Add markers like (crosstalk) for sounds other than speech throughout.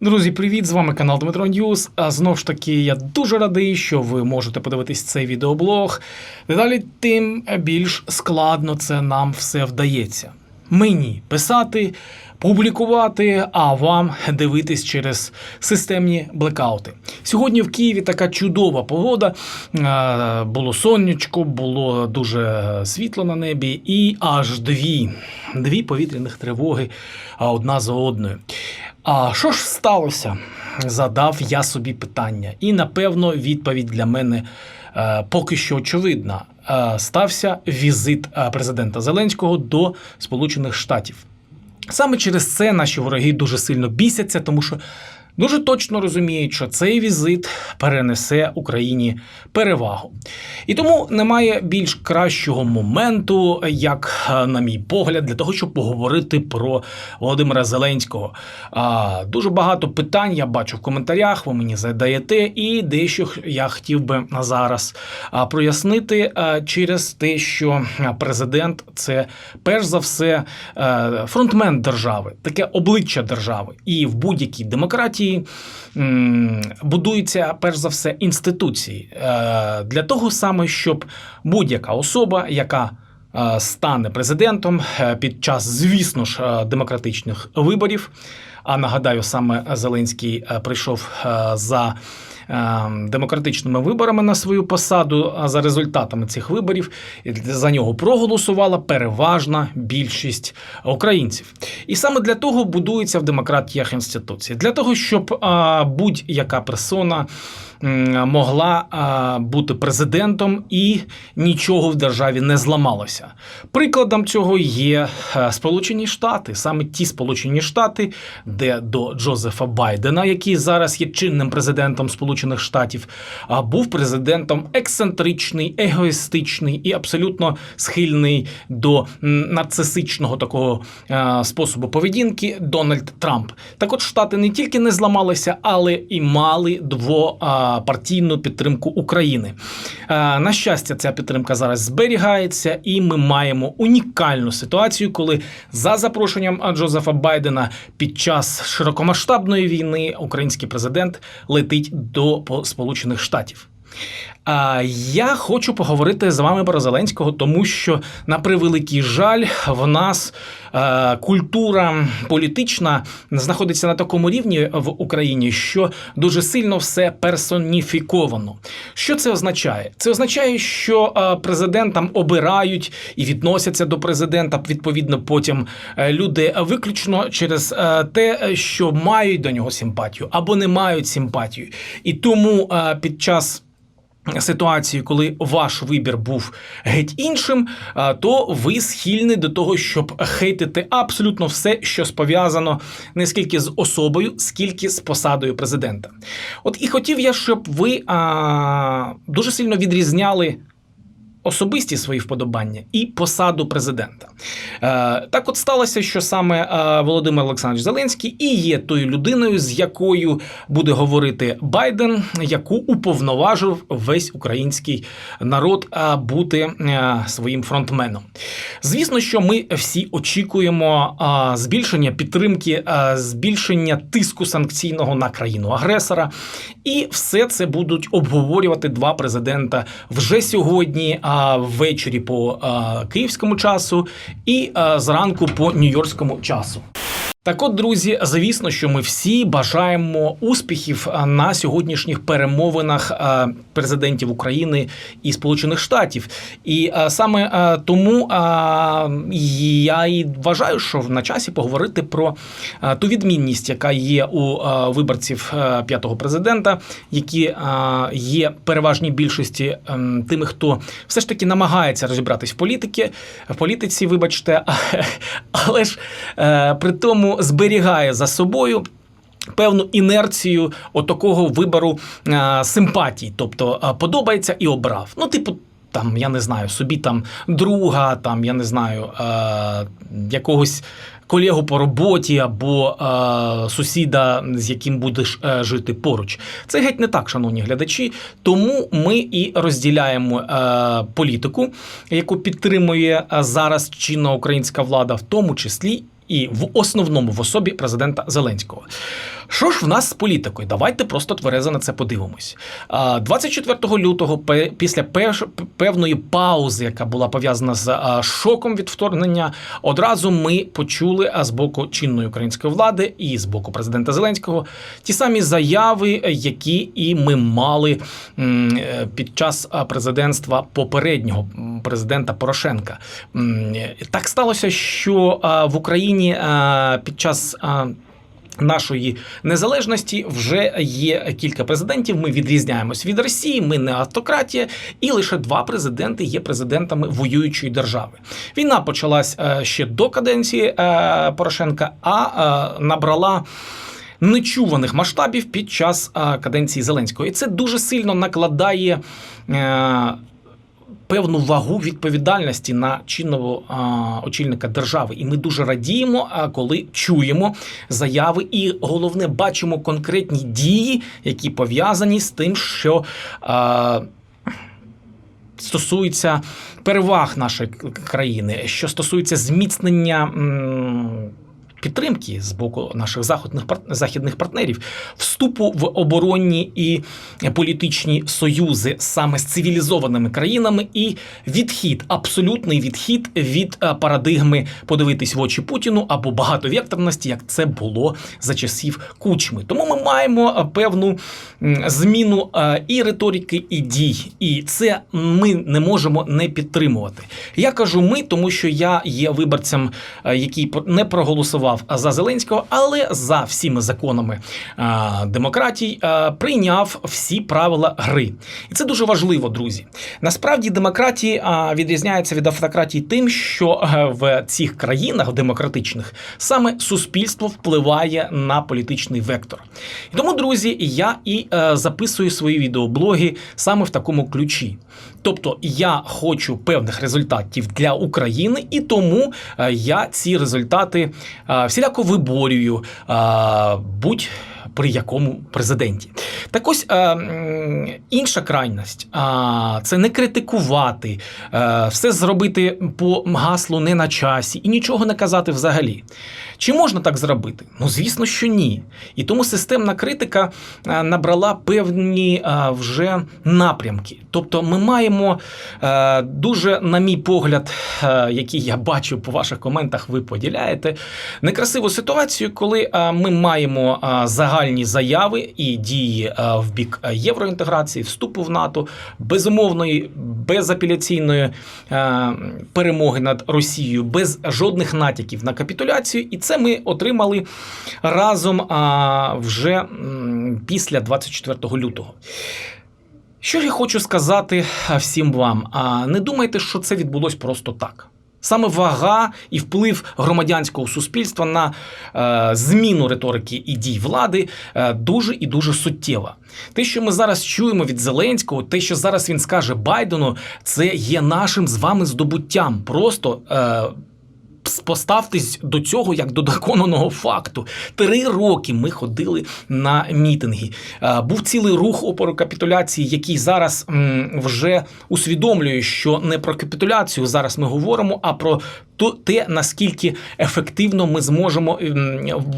Друзі, привіт! З вами канал Дмитро Ньюс. А знов ж таки, я дуже радий, що ви можете подивитись цей відеоблог. Дедалі тим більш складно це нам все вдається. Мені писати, публікувати, а вам дивитись через системні блекаути. Сьогодні в Києві така чудова погода. Було сонечко, було дуже світло на небі, і аж дві, дві повітряних тривоги одна за одною. А що ж сталося? Задав я собі питання. І напевно відповідь для мене е, поки що очевидна. Е, стався візит е, президента Зеленського до Сполучених Штатів. Саме через це наші вороги дуже сильно бісяться, тому що дуже точно розуміють, що цей візит перенесе Україні перевагу. І тому немає більш кращого моменту, як, е, на мій погляд, для того, щоб поговорити про Володимира Зеленського. А, Дуже багато питань я бачу в коментарях, ви мені задаєте, і дещо я хотів би зараз прояснити через те, що президент це перш за все е, фронтмен держави, таке обличчя держави. І в будь-якій демократії м, будуються перш за все інституції е, для того саме, щоб будь-яка особа, яка е, стане президентом е, під час, звісно ж, демократичних виборів. А нагадаю, саме Зеленський прийшов за демократичними виборами на свою посаду. А за результатами цих виборів за нього проголосувала переважна більшість українців. І саме для того будується в демократіях інституції, для того, щоб е, будь-яка персона могла бути президентом і нічого в державі не зламалося. Прикладом цього є е, Сполучені Штати, саме ті Сполучені Штати, де до Джозефа Байдена, який зараз є чинним президентом Сполучених Штатів, був президентом ексцентричний, егоїстичний і абсолютно схильний до нарцисичного такого е, способу поведінки Дональд Трамп. Так от Штати не тільки не зламалися, але і мали двопартійну підтримку України. Е, На щастя, ця підтримка зараз зберігається, і ми маємо унікальну ситуацію, коли за запрошенням Джозефа Байдена під час широкомасштабної війни український президент летить до по- Сполучених Штатів. Я хочу поговорити з вами про Зеленського, тому що, на превеликий жаль, в нас е, культура політична знаходиться на такому рівні в Україні, що дуже сильно все персоніфіковано. Що це означає? Це означає, що е, президентам обирають і відносяться до президента. Відповідно, потім е, люди виключно через е, те, що мають до нього симпатію або не мають симпатію. І тому е, під час ситуації, коли ваш вибір був геть іншим, то ви схильні до того, щоб хейтити абсолютно все, що спов'язано не скільки з особою, скільки з посадою президента. От і хотів я, щоб ви а, дуже сильно відрізняли. Особисті свої вподобання і посаду президента. Е, так от сталося, що саме е, Володимир Олександрович Зеленський і є тою людиною, з якою буде говорити Байден, яку уповноважив весь український народ е, бути своїм фронтменом. Звісно, що ми всі очікуємо збільшення підтримки, збільшення тиску санкційного на країну агресора, і все це будуть обговорювати два президента вже сьогодні, ввечері по київському часу і зранку по нью-йоркському часу. Так от, друзі, звісно, що ми всі бажаємо успіхів на сьогоднішніх перемовинах президентів України і Сполучених Штатів. І саме тому я і вважаю, що на часі поговорити про ту відмінність, яка є у виборців п'ятого президента, які є переважній більшості ем, тими, хто все ж таки намагається розібратись в політики, в політиці, вибачте, (laughs) але ж е, при тому зберігає за собою. Певну інерцію отакого вибору е, симпатій, тобто е, подобається і обрав. Ну, типу, там, я не знаю, собі там друга, там, я не знаю, е, якогось колегу по роботі або е, сусіда, з яким будеш е, жити поруч. Це геть не так, шановні глядачі. Тому ми і розділяємо е, політику, яку підтримує зараз чинна українська влада, в тому числі і в основному в особі президента Зеленського. Що ж в нас з політикою? Давайте просто тверезо на це подивимось. А, 24 лютого, після певної паузи, яка була пов'язана з шоком від вторгнення, одразу ми почули з боку чинної української влади і з боку президента Зеленського ті самі заяви, які і ми мали під час президентства попереднього президента Порошенка. Так сталося, що в Україні а, під час. Нашої незалежності вже є кілька президентів. Ми відрізняємось від Росії. Ми не автократія, і лише два президенти є президентами воюючої держави. Війна почалась е, ще до каденції е, Порошенка, а е, набрала. Нечуваних масштабів під час е, каденції Зеленського, і це дуже сильно накладає е, певну вагу відповідальності на чинного очільника держави. І ми дуже радіємо, коли чуємо заяви, і головне бачимо конкретні дії, які пов'язані з тим, що. Стосується переваг нашої країни, що стосується зміцнення підтримки з боку наших заходних пар- західних партнерів, вступу в оборонні і політичні союзи саме з цивілізованими країнами, і відхід, абсолютний відхід від е, парадигми подивитись в очі Путіну або багатовекторності, як це було за часів кучми. Тому ми маємо е, певну зміну е, і риторики, і дій, і це ми не можемо не підтримувати. Я кажу ми, тому що я є виборцем, який не проголосував за Зеленського, але за всіми законами е, демократій е, прийняв всі правила гри. І це дуже важливо, друзі. Насправді демократії е, відрізняються від автократії тим, що в цих країнах демократичних саме суспільство впливає на політичний вектор. І тому, друзі, я і е, записую свої відеоблоги саме в такому ключі. Тобто я хочу певних результатів для України, і тому е, я ці результати е, всіляко виборюю е, будь при якому президенті. Так ось інша крайність це не критикувати, все зробити по гаслу не на часі і нічого не казати взагалі. Чи можна так зробити? Ну, звісно, що ні. І тому системна критика е, набрала певні е, вже напрямки. Тобто, ми маємо е, дуже, на мій погляд, який я бачу по ваших коментах, ви поділяєте, некрасиву ситуацію, коли ми маємо загальні заяви і дії в бік євроінтеграції, вступу в НАТО, безумовної, безапеляційної перемоги над Росією, без жодних натяків на капітуляцію. І це ми отримали разом а, вже після 24 лютого. Що я хочу сказати всім вам? А, Не думайте, що це відбулось просто так. Саме вага і вплив громадянського суспільства на е, зміну риторики і дій влади е, дуже і дуже суттєва. Те, що ми зараз чуємо від Зеленського, те, що зараз він скаже Байдену, це є нашим з вами здобуттям. Просто е, Поставтесь до цього як до доконаного факту. Три роки ми ходили на мітинги. Е, Був цілий рух опору капітуляції, який зараз вже усвідомлює, що не про капітуляцію зараз ми говоримо, а про те, наскільки ефективно ми зможемо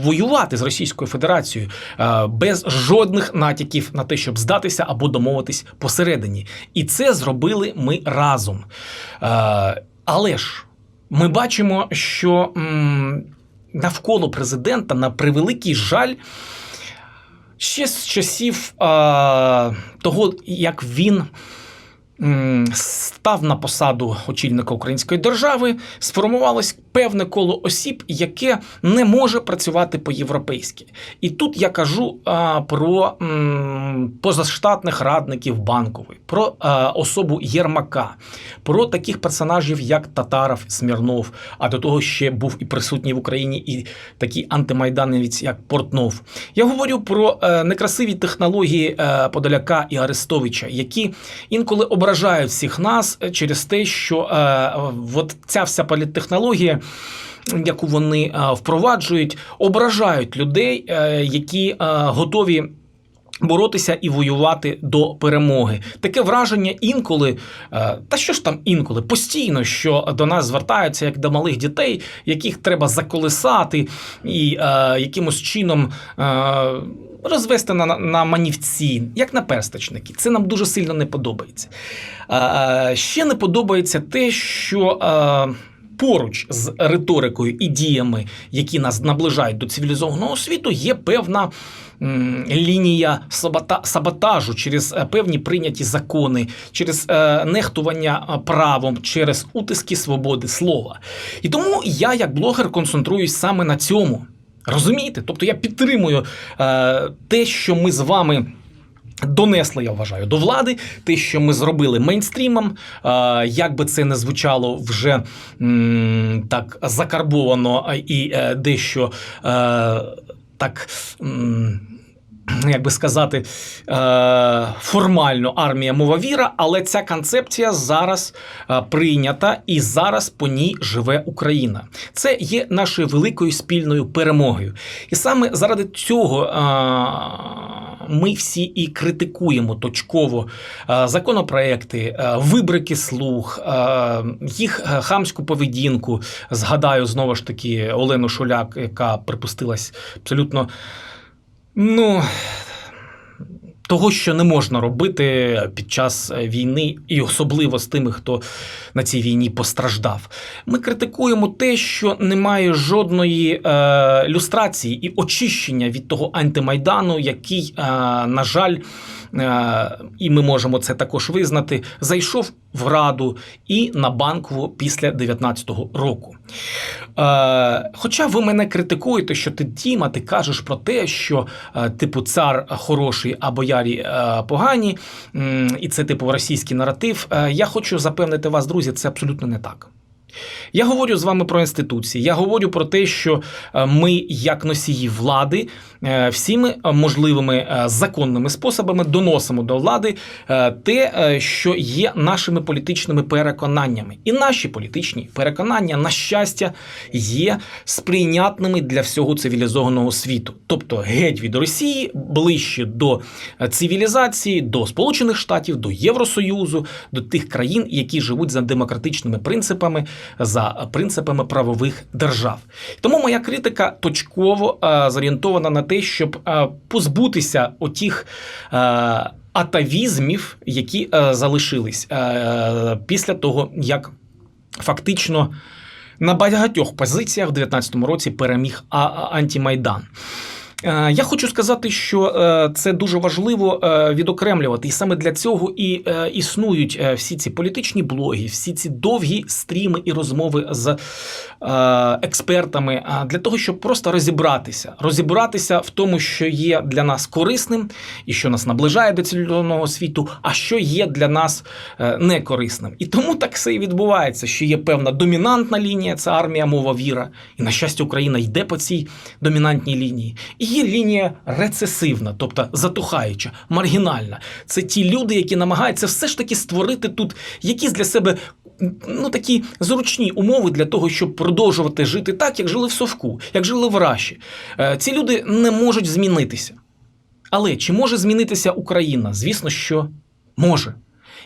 воювати з Російською Федерацією е, без жодних натяків на те, щоб здатися або домовитись посередині. І це зробили ми разом. Е, Але ж. Ми бачимо, що навколо президента, на превеликий жаль, ще з часів того, як він став на посаду очільника української держави, сформувалось певне коло осіб, яке не може працювати по-європейськи. І тут я кажу а, про м, позаштатних радників банкової, про а, особу Єрмака, про таких персонажів, як Татаров, Смірнов, а до того ще був і присутній в Україні і такий антимайданівець, як Портнов. Я говорю про е, некрасиві технології е, Подоляка і Арестовича, які інколи ображають всіх нас е, через те, що е, от ця вся політтехнологія. Яку вони е, впроваджують, ображають людей, е, які е, готові Боротися і воювати до перемоги. Таке враження інколи, е, та що ж там інколи, постійно, що до нас звертаються як до малих дітей, яких треба заколисати і е, якимось чином е, розвести на, на манівці, як на персточники. Це нам дуже сильно не подобається. Е, ще не подобається те, що. Е, Поруч з риторикою і діями, які нас наближають до цивілізованого світу, є певна м, лінія сабота- саботажу через е, певні прийняті закони, через е, нехтування е, правом, через утиски свободи слова. І тому я, як блогер, концентруюсь саме на цьому. Розумієте? Тобто я підтримую е, те, що ми з вами. Донесли, я вважаю, до влади те, що ми зробили мейнстрімом, е, як би це не звучало вже так закарбовано і е, дещо е, так. Як би сказати, формально армія мова віра, але ця концепція зараз прийнята і зараз по ній живе Україна. Це є нашою великою спільною перемогою. І саме заради цього ми всі і критикуємо точково е, законопроекти, е, вибрики слух, е, їх хамську поведінку. Згадаю знову ж таки Олену Шуляк, яка припустилась абсолютно. Ну, того, що не можна робити під час війни, і особливо з тими, хто на цій війні постраждав. Ми критикуємо те, що немає жодної е, люстрації і очищення від того антимайдану, який, е, на жаль, е, і ми можемо це також визнати, зайшов в раду і на банкову після 19-го року. Е, хоча ви мене критикуєте, що ти Діма, ти кажеш про те, що е, типу цар хороший, а боярі е, погані, і це типу російський наратив. Е, я хочу запевнити вас, друзі, це абсолютно не так. Я говорю з вами про інституції. Я говорю про те, що е, ми, як носії влади, е, всіми можливими е, законними способами доносимо до влади те, що є нашими політичними переконаннями. І наші політичні переконання, на щастя, є сприйнятними для всього цивілізованого світу. Тобто геть від Росії ближче до цивілізації, до Сполучених Штатів, до Євросоюзу, до тих країн, які живуть за демократичними принципами, за принципами правових держав. Тому моя критика точково е, зорієнтована на те, щоб е, позбутися отіх. е, Атавізмів, які е, залишились е, після того, як фактично на багатьох позиціях в 19-му році переміг а- а- антимайдан. Е, Я хочу сказати, що е, це дуже важливо е, відокремлювати, і саме для цього і існують всі ці політичні блоги, всі ці довгі стріми і розмови з експертами, для того, щоб просто розібратися, розібратися в тому, що є для нас корисним і що нас наближає до цивілізованого світу, а що є для нас некорисним. І тому так все і відбувається, що є певна домінантна лінія, це армія, мова, віра. І на щастя, Україна йде по цій домінантній лінії. І є лінія рецесивна, тобто затухаюча, маргінальна. Це ті люди, які намагаються все ж таки створити тут якісь для себе ну, такі зручні умови для того, щоб продовжувати жити так, як жили в Совку, як жили в Раші. Е, Ці люди не можуть змінитися. Але чи може змінитися Україна? Звісно, що може.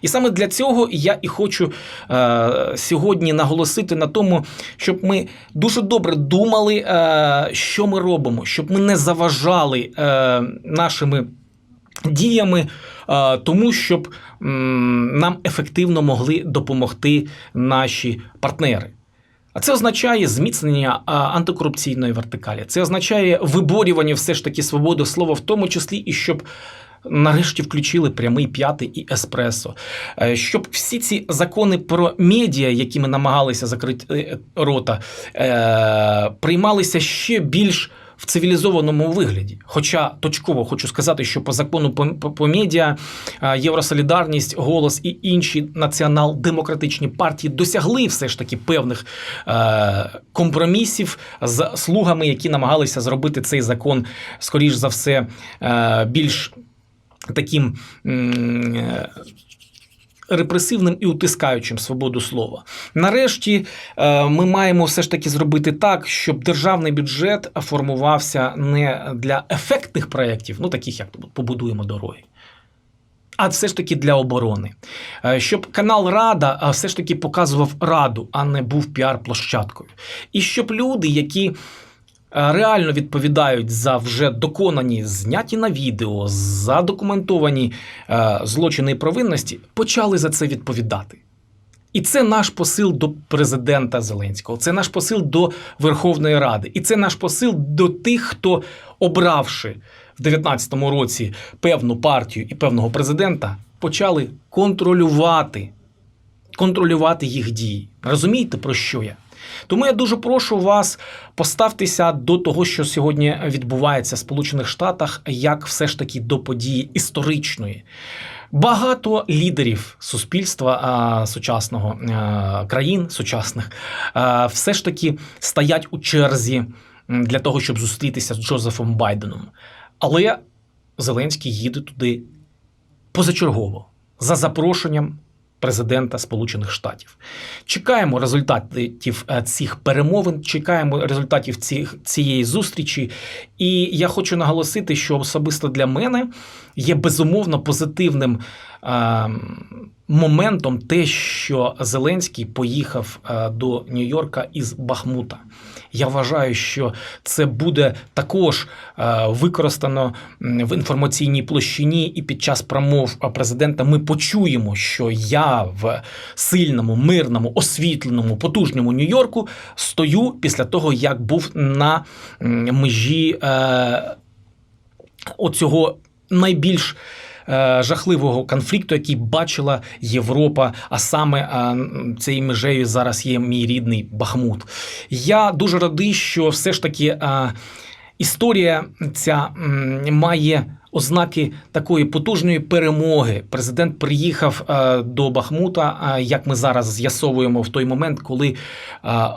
І саме для цього я і хочу е, сьогодні наголосити на тому, щоб ми дуже добре думали, е, що ми робимо, щоб ми не заважали е, нашими діями, е, тому щоб м, нам ефективно могли допомогти наші партнери. А це означає зміцнення антикорупційної вертикалі. Це означає виборювання все ж таки свободи слова, в тому числі і щоб. Нарешті включили прямий п'ятий і еспресо, Е, щоб всі ці закони про медіа, які ми намагалися закрити е, рота, е, приймалися ще більш в цивілізованому вигляді. Хоча точково хочу сказати, що по закону по, медіа Євросолідарність, голос і інші націонал-демократичні партії досягли все ж таки певних компромісів з слугами, які намагалися зробити цей закон, скоріш за все, більш таким. е, репресивним і утискаючим свободу слова. Нарешті е, ми маємо все ж таки зробити так, щоб державний бюджет формувався не для ефектних проєктів, ну таких як побудуємо дороги. А все ж таки для оборони, Е, щоб канал Рада все ж таки показував раду, а не був піар-площадкою. І щоб люди, які реально відповідають за вже доконані, зняті на відео, задокументовані е, злочини і провинності, почали за це відповідати. І це наш посил до президента Зеленського, це наш посил до Верховної Ради, і це наш посил до тих, хто, обравши в 2019 році певну партію і певного президента, почали контролювати, контролювати їх дії. Розумієте, про що я? Тому я дуже прошу вас поставтеся до того, що сьогодні відбувається в Сполучених Штатах, як все ж таки до події історичної. Багато лідерів суспільства а, сучасного а, країн сучасних а, все ж таки стоять у черзі для того, щоб зустрітися з Джозефом Байденом. Але Зеленський їде туди позачергово за запрошенням президента Сполучених Штатів. Чекаємо результатів е, цих перемовин, чекаємо результатів цих, цієї зустрічі. І я хочу наголосити, що особисто для мене є безумовно позитивним е, моментом те, що Зеленський поїхав е, до Нью-Йорка із Бахмута. Я вважаю, що це буде також е, використано в інформаційній площині, і під час промов е, президента ми почуємо, що я в сильному, мирному, освітленому, потужному Нью-Йорку стою після того, як був на межі е, оцього найбільш жахливого конфлікту, який бачила Європа, а саме е, цією межею зараз є мій рідний Бахмут. Я дуже радий, що все ж таки е, історія ця має. Ознаки такої потужної перемоги. Президент приїхав е, до Бахмута, е, як ми зараз з'ясовуємо в той момент, коли е,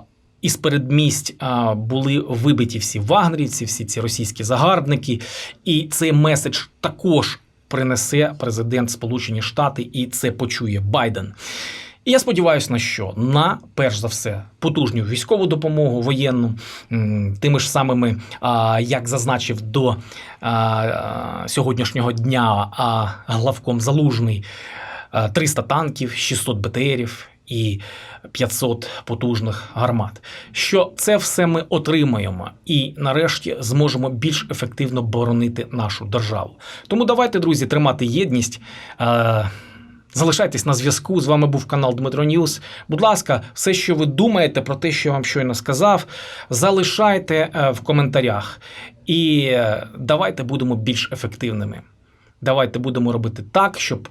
із передмість були вибиті всі вагнерівці, всі ці російські загарбники, і цей меседж також принесе президент Сполучені Штати, і це почує Байден. І я сподіваюся на що? На перш за все потужню військову допомогу воєнну, тими ж самими, як зазначив до сьогоднішнього дня главком Залужний, а, 300 танків, 600 БТРів і 500 потужних гармат. Що це все ми отримаємо і нарешті зможемо більш ефективно боронити нашу державу. Тому давайте, друзі, тримати єдність. Е, Залишайтесь на зв'язку. З вами був канал Дмитро Ньюс. Будь ласка, все, що ви думаєте про те, що я вам щойно сказав, залишайте е, в коментарях. І е, давайте будемо більш ефективними. Давайте будемо робити так, щоб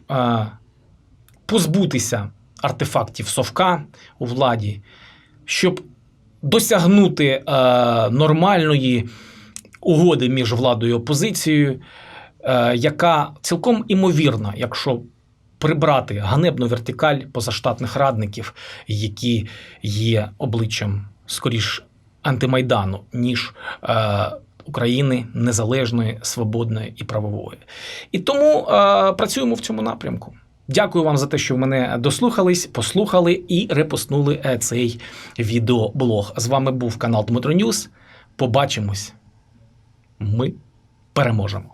позбутися артефактів совка у владі, щоб досягнути е, нормальної угоди між владою і опозицією, е, яка цілком імовірна, якщо прибрати ганебну вертикаль позаштатних радників, які є обличчям скоріш антимайдану, ніж е, України незалежної, свободної і правової. І тому е, працюємо в цьому напрямку. Дякую вам за те, що мене дослухались, послухали і репостнули е, цей відеоблог. З вами був канал Дмитро Ньюс. Побачимось. Ми переможемо.